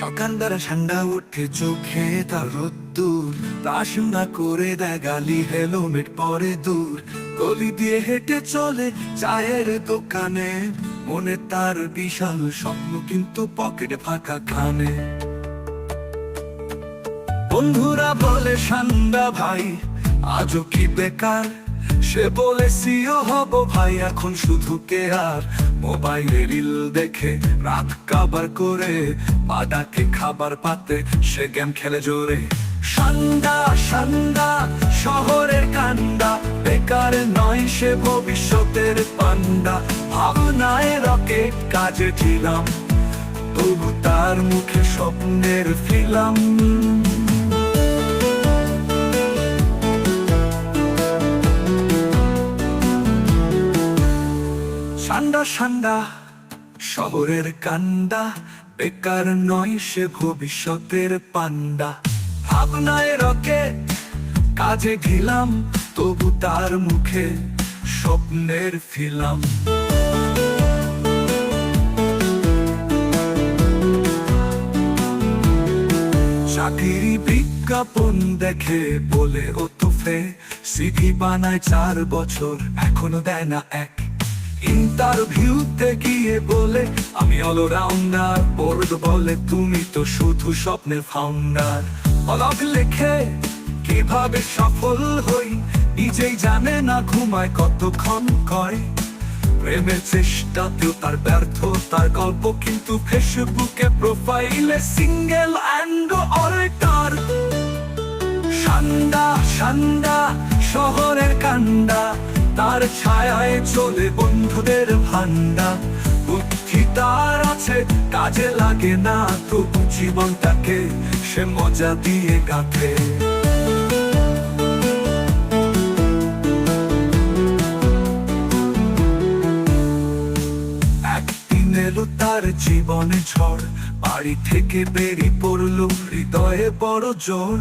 সকালবেলা ঠান্ডা উঠে চোখে তার রোদ্দুর। করে দেয় গালি পরে দূর। গলি দিয়ে হেঁটে চলে চায়ের দোকানে। মনে তার বিশাল স্বপ্ন কিন্তু পকেটে ফাঁকা খানে। বন্ধুরা বলে সান্দা ভাই, আজও কি বেকার? সে বলে, সিও হব ভাই, এখন শুধু কে আর? মোবাইলে রিল দেখে, রাত কাবার করে, বাদাকে খাবার পাতে, সে গেম খেলে জোরে। সান্দা সান্দা শহরের কান্দা বেকার নয় সে ভবিষ্যতের পান্ডা। ভাবনায় রকেট কাজে ছিলাম, তবু তার মুখে স্বপ্নের ফিলাম। সান্ডা সান্ডা শহরের কান্দা বেকার নয় সে ভবিষ্যতের পান্ডা। ভাবনায় রকেট কাজে ঘিলাম, তবু তার মুখে স্বপ্নের ফিলাম। চাকরি বিজ্ঞাপন দেখে বলে ও তুফে সিভি বানায় চার বছর, এখনও দেয় না এক ইন্টারভিউতে গিয়ে বলে, আমি অলরাউন্ডার বোর্ড বলে, তুমি তো শুধু স্বপ্নের ফাউন্ডার অলগ লেখে, কীভাবে সফল হই? নিজেই জানে না, ঘুমায় কতক্ষণ কয় প্রেমের চেষ্টাতেও তার ব্যর্থ তার গল্প, কিন্তু ফেসবুকে প্রোফাইলে সিঙ্গেল অ্যান্ড অল্টার সান্দা সান্দা শহরের কান্দা তার ছায়ায় চলে বন্ধুদের ভান্ডা বুদ্ধি তার আছে, কাজে লাগে না, তবু জীবনটাকে সে মজা দিয়ে কাটে। তার জীবনে ঝড়, বাড়ি থেকে বেরিয়ে পড়ল হৃদয়ে বড় জোর।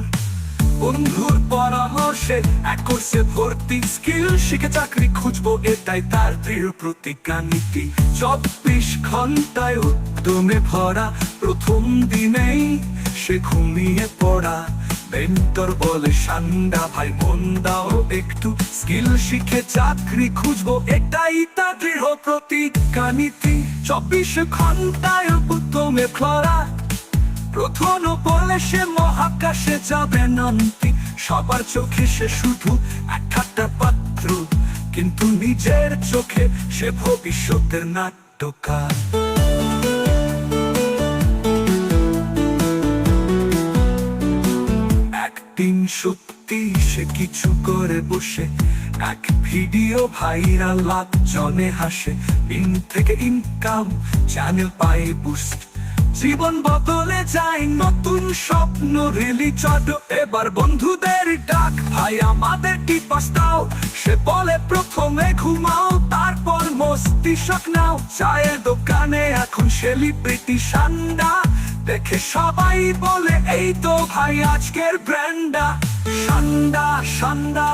বন্ধুর পরামর্শে এক কোর্সে ভর্তি স্কিল শিখে চাকরি খুঁজবো, এটাই তার দৃঢ় প্রতিজ্ঞা নীতি। চব্বিশ ঘন্টায় উদ্যমে ভরা প্রথম দিনেই সে ঘুমিয়ে পড়া। বলে, সান্ডা ভাই, মন দাও একটু স্কিল শিখে চাকরি খুঁজবো, এটাই তার দৃঢ় প্রতিজ্ঞা নীতি। চব্বিশ ঘন্টায় উদ্যমে ভরা প্রথম মহাকাশে সবার চোখে সে শুধু একটা পাত্র। কিন্তু নিজের চোখে সে ভবিষ্যতের নাট্যকার। একদিন সত্যি সে কিছু করে বসে। এক ভিডিও ভাইরাল, লাখ জনে হাসে। ইন থেকে ইনকাম চ্যানেল পায় বুস্ট জীবন বদলে যায়, নতুন স্বপ্ন রেলি চট। এবার বন্ধুদের ডাক, ভাই আমাদের টিপাস দাও সে বলে, প্রথমে ঘুমাও, তারপর মস্তিষ্ক নাও। চায়ের দোকানে এখন সেলিব্রিটি সান্ডা। দেখে সবাই বলে, এই তো ভাই, আজকের ব্র্যান্ডা সান্ডা সান্ডা,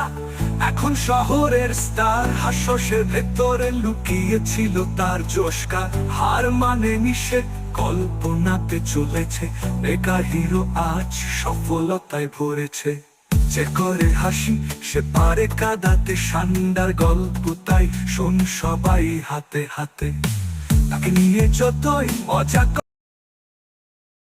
এখন শহরের স্টার হাস্যসের ভেতরে লুকিয়েছিল তার জোস্কার হার মানে নিষেধ? কল্পনাতে চলেছে মেগা হিরো আজ সফলতায় ভরেছে। যে করে হাসি, সে পারে কাদাতে, সান্ডার গল্প তাই শোন সবাই হাতে হাতে। তাকে নিয়ে যতই মজা